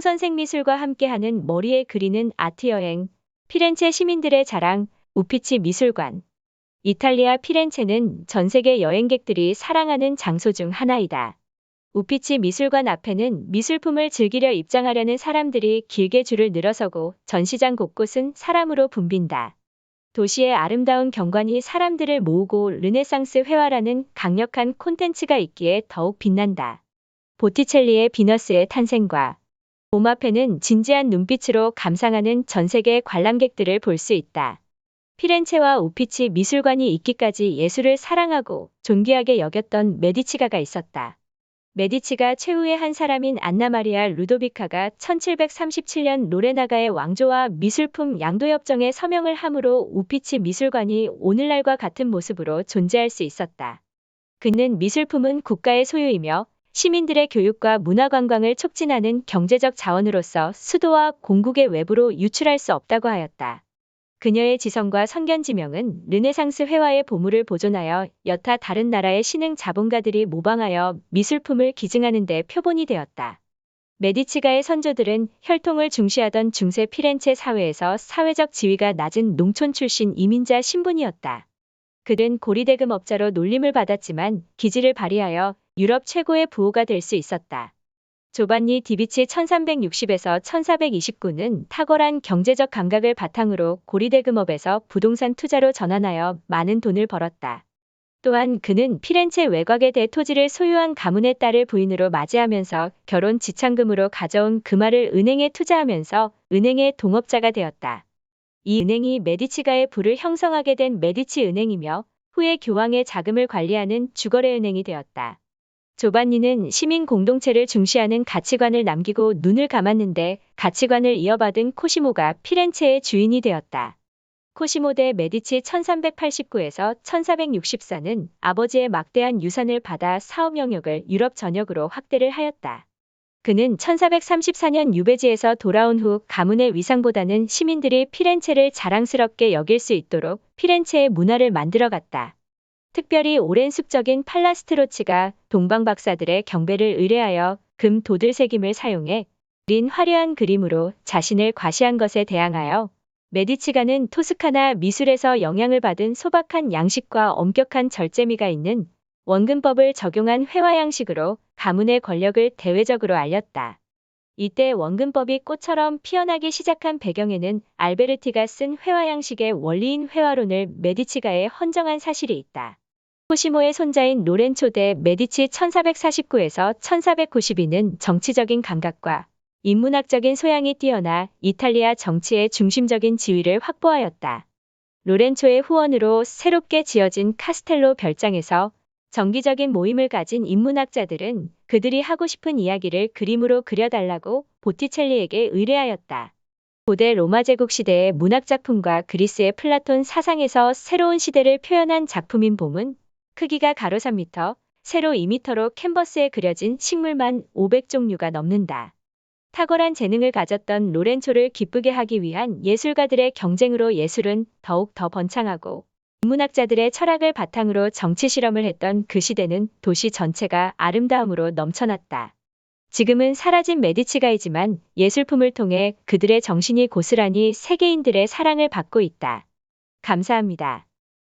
송선생 미술과 함께하는 머리에 그리는 아트 여행, 피렌체 시민들의 자랑, 우피치 미술관. 이탈리아 피렌체는 전 세계 여행객들이 사랑하는 장소 중 하나이다. 우피치 미술관 앞에는 미술품을 즐기려 입장하려는 사람들이 길게 줄을 늘어서고 전시장 곳곳은 사람으로 붐빈다. 도시의 아름다운 경관이 사람들을 모으고 르네상스 회화라는 강력한 콘텐츠가 있기에 더욱 빛난다. 보티첼리의 비너스의 탄생과 봄 앞에는 진지한 눈빛으로 감상하는 전 세계 관람객들을 볼 수 있다. 피렌체와 우피치 미술관이 있기까지 예술을 사랑하고 존귀하게 여겼던 메디치가가 있었다. 메디치가 최후의 한 사람인 안나 마리아 루도비카가 1737년 로레나가의 왕조와 미술품 양도협정에 서명을 함으로 우피치 미술관이 오늘날과 같은 모습으로 존재할 수 있었다. 그는 미술품은 국가의 소유이며 시민들의 교육과 문화관광을 촉진하는 경제적 자원으로서 수도와 공국의 외부로 유출할 수 없다고 하였다. 그녀의 지성과 선견지명은 르네상스 회화의 보물을 보존하여 여타 다른 나라의 신흥 자본가들이 모방하여 미술품을 기증하는 데 표본이 되었다. 메디치가의 선조들은 혈통을 중시하던 중세 피렌체 사회에서 사회적 지위가 낮은 농촌 출신 이민자 신분이었다. 그는 고리대금업자로 놀림을 받았지만 기지를 발휘하여 유럽 최고의 부호가 될 수 있었다. 조반니 디비치 1360에서 1429는 탁월한 경제적 감각을 바탕으로 고리대금업에서 부동산 투자로 전환하여 많은 돈을 벌었다. 또한 그는 피렌체 외곽의 대토지를 소유한 가문의 딸을 부인으로 맞이하면서 결혼 지참금으로 가져온 금화를 은행에 투자하면서 은행의 동업자가 되었다. 이 은행이 메디치가의 부를 형성하게 된 메디치 은행이며 후에 교황의 자금을 관리하는 주거래 은행이 되었다. 조반니는 시민 공동체를 중시하는 가치관을 남기고 눈을 감았는데 가치관을 이어받은 코시모가 피렌체의 주인이 되었다. 코시모 대 메디치 1389에서 1464는 아버지의 막대한 유산을 받아 사업 영역을 유럽 전역으로 확대를 하였다. 그는 1434년 유베지에서 돌아온 후 가문의 위상보다는 시민들이 피렌체를 자랑스럽게 여길 수 있도록 피렌체의 문화를 만들어갔다. 특별히 오랜 숙적인 팔라스트로치가 동방 박사들의 경배를 의뢰하여 금 도들 새김을 사용해 그린 화려한 그림으로 자신을 과시한 것에 대항하여 메디치가는 토스카나 미술에서 영향을 받은 소박한 양식과 엄격한 절제미가 있는 원근법을 적용한 회화 양식으로 가문의 권력을 대외적으로 알렸다. 이때 원근법이 꽃처럼 피어나기 시작한 배경에는 알베르티가 쓴 회화 양식의 원리인 회화론을 메디치가에 헌정한 사실이 있다. 코시모의 손자인 로렌초 대 메디치 1449에서 1492는 정치적인 감각과 인문학적인 소양이 뛰어나 이탈리아 정치의 중심적인 지위를 확보하였다. 로렌초의 후원으로 새롭게 지어진 카스텔로 별장에서 정기적인 모임을 가진 인문학자들은 그들이 하고 싶은 이야기를 그림으로 그려달라고 보티첼리에게 의뢰하였다. 고대 로마 제국 시대의 문학작품과 그리스의 플라톤 사상에서 새로운 시대를 표현한 작품인 봄은 크기가 가로 3m, 세로 2m로 캔버스에 그려진 식물만 500종류가 넘는다. 탁월한 재능을 가졌던 로렌초를 기쁘게 하기 위한 예술가들의 경쟁으로 예술은 더욱 더 번창하고 인문학자들의 철학을 바탕으로 정치 실험을 했던 그 시대는 도시 전체가 아름다움으로 넘쳐났다. 지금은 사라진 메디치가이지만 예술품을 통해 그들의 정신이 고스란히 세계인들의 사랑을 받고 있다. 감사합니다.